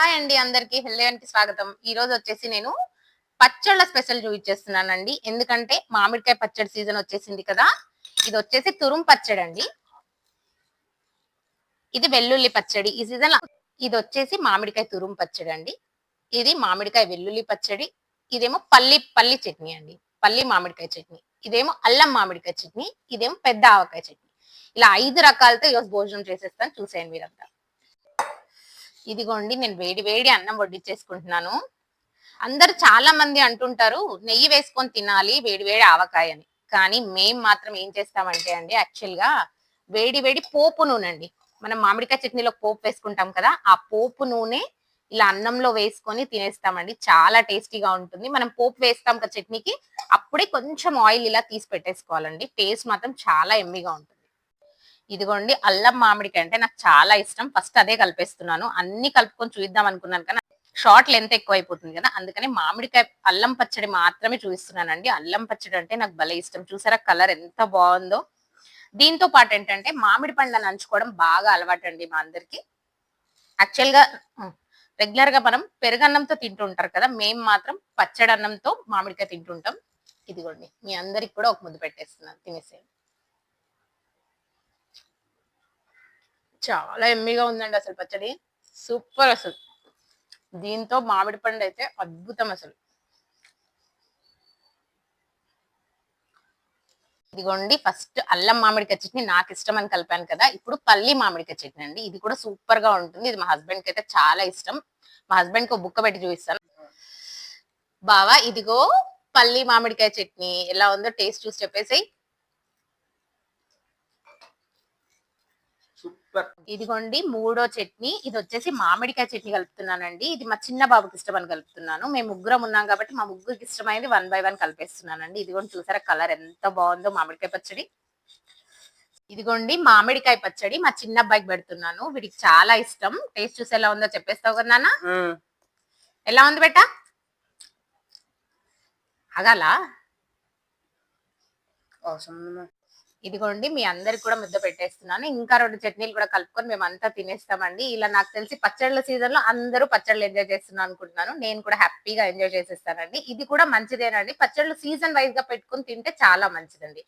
Hi అండి అందరికి. Healthy స్వాగతం. ఈ రోజు వచ్చేసి నేను పచ్చళ్ళ స్పెషల్ చూపించేస్తున్నానండి. ఎందుకంటే మామిడికాయ పచ్చడి సీజన్ వచ్చేసింది కదా. ఇది వచ్చేసి తురుం పచ్చడి అండి. ఇది వెల్లుల్లి పచ్చడి. ఈ సీజన్ ఇది వచ్చేసి మామిడికాయ తురుం పచ్చడి అండి. ఇది మామిడికాయ వెల్లుల్లి పచ్చడి. ఇదేమో పల్లి పల్లి చట్నీ అండి. పల్లి మామిడికాయ చట్నీ. ఇదేమో అల్లం మామిడికాయ చట్నీ. ఇదేమో పెద్ద ఆవకాయ చట్నీ. ఇలా ఐదు రకాలతో ఈరోజు భోజనం చేసేస్తాను. చూసేయండి మీరంతా. ఇదిగోండి నేను వేడి వేడి అన్నం వడ్డించేసుకుంటున్నాను. అందరు చాలా మంది అంటుంటారు నెయ్యి వేసుకొని తినాలి వేడి వేడి ఆవకాయ అని. కానీ మేం మాత్రం ఏం చేస్తామంటే అండి యాక్చువల్గా వేడి వేడి పోపు నూనె అండి మనం మామిడికాయ చట్నీలో పోపు వేసుకుంటాం కదా ఆ పోపు నూనె ఇలా అన్నంలో వేసుకొని తినేస్తామండి. చాలా టేస్టీగా ఉంటుంది. మనం పోపు వేస్తాం కదా చట్నీకి అప్పుడే కొంచెం ఆయిల్ ఇలా తీసి పెట్టేసుకోవాలండి. టేస్ట్ మాత్రం చాలా ఎమ్మిగా ఉంటుంది. ఇదిగోండి అల్లం మామిడికాయ అంటే నాకు చాలా ఇష్టం. ఫస్ట్ అదే కలిపేస్తున్నాను. అన్ని కలుపుకొని చూద్దాం అనుకున్నాను కానీ షార్ట్ లెంత్ ఎక్కువ అయిపోతుంది కదా. అందుకని మామిడికాయ అల్లం పచ్చడి మాత్రమే చూపిస్తున్నానండి అల్లం పచ్చడి అంటే నాకు భలే ఇష్టం. చూసారా కలర్ ఎంత బాగుందో. దీంతో పాటు ఏంటంటే మామిడి పండ్లను నంచుకోవడం బాగా అలవాటు అండి మా అందరికి. యాక్చువల్గా రెగ్యులర్గా మనం పెరుగన్నంతో తింటుంటారు కదా. మేము మాత్రం పచ్చడి అన్నంతో మామిడికాయ తింటుంటాం. ఇదిగోండి మీ అందరికి కూడా ఒక ముద్దు పెట్టేస్తున్నాను. తినేసేయండి. చాలా ఎమ్మిగా ఉందండి అసలు పచ్చడి. సూపర్ అసలు. దీంతో మామిడి పండు అయితే అద్భుతం అసలు. ఇదిగోండి ఫస్ట్ అల్లం మామిడికాయ చట్నీ నాకు ఇష్టం అని కలిపాను కదా. ఇప్పుడు పల్లి మామిడికాయ చట్నీ అండి. ఇది కూడా సూపర్గా ఉంటుంది. ఇది మా హస్బెండ్కి అయితే చాలా ఇష్టం. మా హస్బెండ్కి ఒక బుక్క పెట్టి చూపిస్తాను. బావా ఇదిగో పల్లి మామిడికాయ చట్నీ. ఎలా ఉందో టేస్ట్ చూసి చెప్పేసి సూపర్. ఇదిగోండి మూడో చట్నీ. ఇది వచ్చేసి మామిడికాయ చట్నీ కలుపుతున్నానండి. ఇది మా చిన్న బాబుకి ఇష్టం అని కలుపుతున్నాను. మేము ముగ్గురం ఉన్నాం కాబట్టి మా ముగ్గురికి ఇష్టమైనది వన్ బై వన్ కలిపేస్తున్నానండి. ఇదిగోండి చూసారా కలర్ ఎంత బాగుందో మామిడికాయ పచ్చడి. ఇదిగోండి మామిడికాయ పచ్చడి మా చిన్న అబ్బాయికి పెడుతున్నాను. వీడికి చాలా ఇష్టం. టేస్ట్ చూసి ఎలా ఉందో చెప్పేస్తావు కదా నాన్న. ఎలా ఉంది బెట్ట అగాలా ఇదిగోండి మీ అందరికి కూడా ముద్ద పెట్టేస్తున్నాను. ఇంకా రెండు చట్నీలు కూడా కలుపుకొని మేము అంతా తినేస్తామండి. ఇలా నాకు తెలిసి పచ్చళ్ళ సీజన్లో అందరూ పచ్చళ్ళు ఎంజాయ్ చేస్తున్నాను అనుకుంటున్నాను. నేను కూడా హ్యాపీగా ఎంజాయ్ చేసేస్తానండి. ఇది కూడా మంచిదేనండి. పచ్చళ్ళు సీజన్ వైజ్గా పెట్టుకుని తింటే చాలా మంచిదండి.